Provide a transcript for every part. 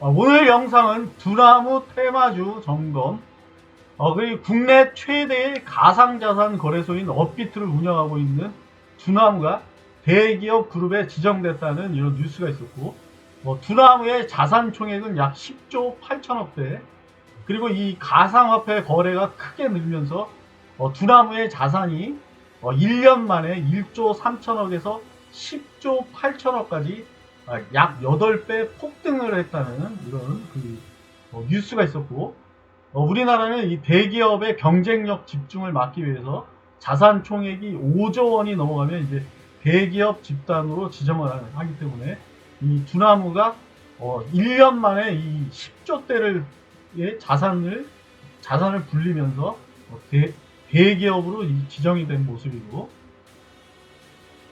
어, 오늘 영상은 두나무 테마주 점검. 어, 그리고 국내 최대의 가상자산 거래소인 업비트를 운영하고 있는 두나무가 대기업 그룹에 지정됐다는 이런 뉴스가 있었고 어, 두나무의 자산 총액은 약 10조 8천억대. 그리고 이 가상화폐 거래가 크게 늘면서 어, 두나무의 자산이 어, 1년 만에 1조 3천억에서 10조 8천억까지 아, 약 8배 폭등을 했다는 이런 그 어, 뉴스가 있었고 어, 우리나라는 이 대기업의 경쟁력 집중을 막기 위해서 자산 총액이 5조 원이 넘어가면 이제 대기업 집단으로 지정을 하- 하기 때문에 이 두나무가 어, 1년 만에 이 10조 대를 의 자산을 자산을 불리면서 어, 대, 대기업으로 이 지정이 된 모습이고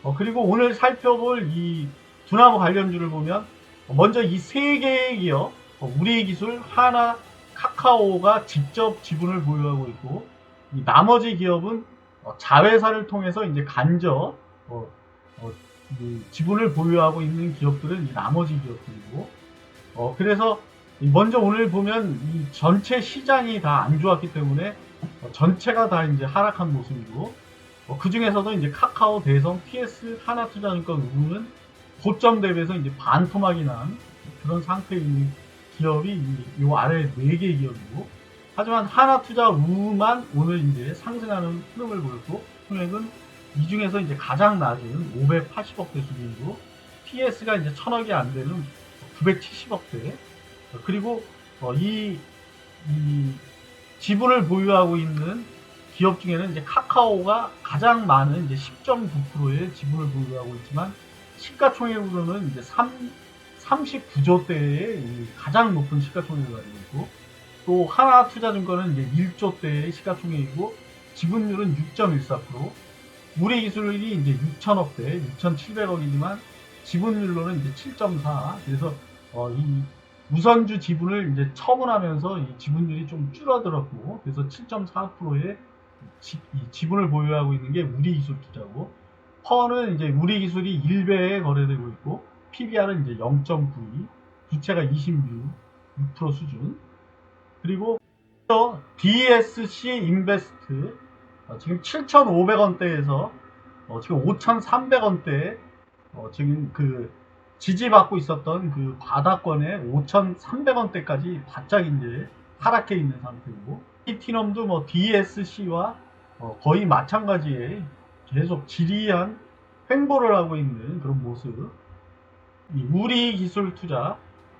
어, 그리고 오늘 살펴볼 이 두나무 관련주를 보면 어, 먼저 이 세 개의 기업 어, 우리기술, 하나, 카카오가 직접 지분을 보유하고 있고 이 나머지 기업은 어, 자회사를 통해서 이제 간접 어, 어, 이 지분을 보유하고 있는 기업들은 이 나머지 기업들이고. 어, 그래서 이 먼저 오늘 보면 이 전체 시장이 다 안 좋았기 때문에 어, 전체가 다 이제 하락한 모습이고 어, 그 중에서도 이제 카카오, 대성, PS, 하나투자증권, 우는 고점 대비해서 이제 반토막이 난 그런 있는 기업이 이, 요 아래 네개 기업이고 하지만 하나투자 우만 오늘 이제 상승하는 흐름을 보였고 금액은 이 중에서 이제 가장 낮은 580억대 수준이고 PS가 이제 1000억이 안 되는 970억대. 그리고 어, 이, 이 지분을 보유하고 있는 기업 중에는 이제 카카오가 가장 많은 이제 10.9%의 지분을 보유하고 있지만 시가총액으로는 이제 3, 39조대의 가장 높은 시가총액을 가지고 있고 또 하나투자증권은 이제 1조대의 시가총액이고 지분율은 6.14% 우리기술이 이제 6천억대, 6,700억이지만 지분율로는 이제 7.4. 그래서 어, 이 우선주 지분을 이제 처분하면서 이 지분율이 좀 줄어들었고 그래서 7.4%의 지, 이 지분을 보유하고 있는 게 우리 기술 투자고 퍼는 이제 우리 기술이 1배에 거래되고 있고 PBR은 이제 0.92, 부채가 26% 수준. 그리고 또 DSC 인베스트 어, 지금 7,500원대에서 어, 지금 5,300원대 어, 지금 그 지지받고 있었던 그 바닥권에 5,300원대까지 바짝 이제 하락해 있는 상태고 이티넘도 뭐 DSC와 어, 거의 마찬가지의 계속 지리한 횡보를 하고 있는 그런 모습. 이 우리 기술 투자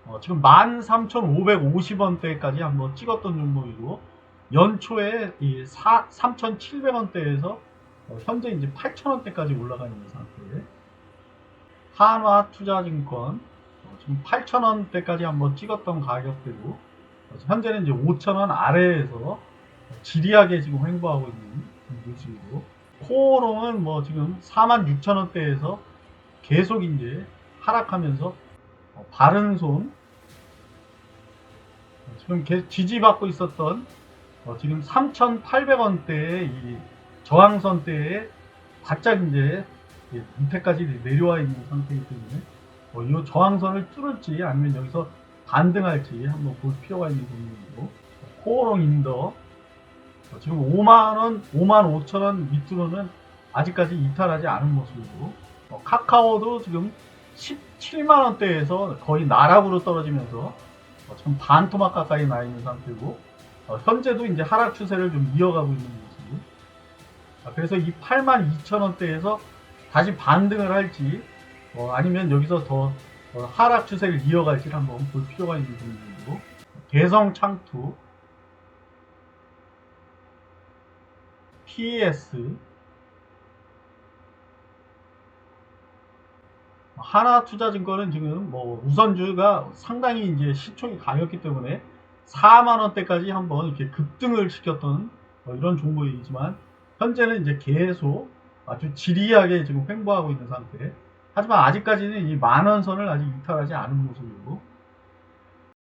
어, 지금 13,550원대까지 한번 찍었던 종목이고 연초에 이 3,700원대에서 어, 현재 이제 8,000원대까지 올라가 있는 상태. 한화 투자증권 어, 지금 8,000원대까지 한번 찍었던 가격대고 어, 현재는 이제 5,000원 아래에서 지리하게 지금 횡보하고 있는 모습이고 코오롱은 뭐 지금 46,000원대에서 계속 이제 하락하면서 어, 바른손 어, 지금 지지받고 있었던 어, 지금 3,800원대의 이 저항선 대에 바짝 이제 이 밑에까지 내려와 있는 상태이기 때문에 어, 이 저항선을 뚫을지 아니면 여기서 반등할지 한번 볼 필요가 있는 부분이고 코오롱 인더. 어, 지금 5만원, 5만 5천원 밑으로는 아직까지 이탈하지 않은 모습이고 어, 카카오도 지금 17만원대에서 거의 나락으로 떨어지면서 어, 지금 반토막 가까이 나 있는 상태고 어, 현재도 이제 하락 추세를 좀 이어가고 있는 모습 아, 그래서 이 8만 2천원대에서 다시 반등을 할지 어, 아니면 여기서 더 어, 하락 추세를 이어갈지 를 한번 볼 필요가 있는 부분이고. 대성 창투. PS 하나 투자증권은 지금 뭐 우선주가 상당히 이제 시총이 가볍기 때문에 4만 원대까지 한번 이렇게 급등을 시켰던 어, 이런 종목이지만 현재는 이제 계속 아주 지리하게 지금 횡보하고 있는 상태. 하지만 아직까지는 이 만원선을 아직 이탈하지 않은 모습이고